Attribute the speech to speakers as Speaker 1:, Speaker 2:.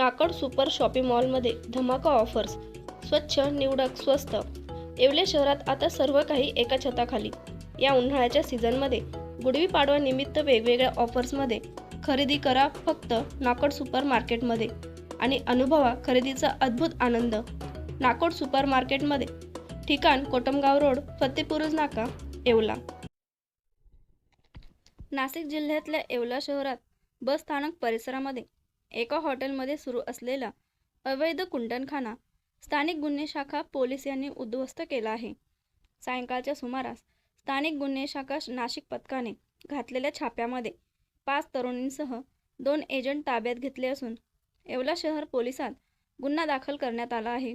Speaker 1: नाकड super shopping मॉलमध्ये धमाका offers. स्वच्छ निवडक स्वस्त. येवले शहरात आता सर्व काही एका छताखाली. या उन्हाळ्याच्या सीझनमध्ये गुडवी निमित्त वेगवेगळ्या ऑफर्समध्ये खरेदी करा फक्त नाकड सुपर मार्केटमध्ये आणि अनुभवा खरेदीचा अद्भुत आनंद. नाकोड सुपर मार्केटमध्ये ठिकाण कोटमगाव रोड फतेपुरुज नाका येवला. नाशिक जिल्ह्यातल्या येवला शहरात बस स्थानक परिसरामध्ये एका हॉटेलमध्ये सुरू असलेला अवैध कुंटणखाना स्थानिक गुन्हे शाखा पोलीस यांनी उद्ध्वस्त केला आहे. सायंकाळच्या सुमारास स्थानिक गुन्हे शाखा नाशिक पथकाने घातलेल्या छाप्यामध्ये पाच तरुणींसह दोन एजंट ताब्यात घेतले असून येवला शहर पोलिसात गुन्हा दाखल करण्यात आला आहे.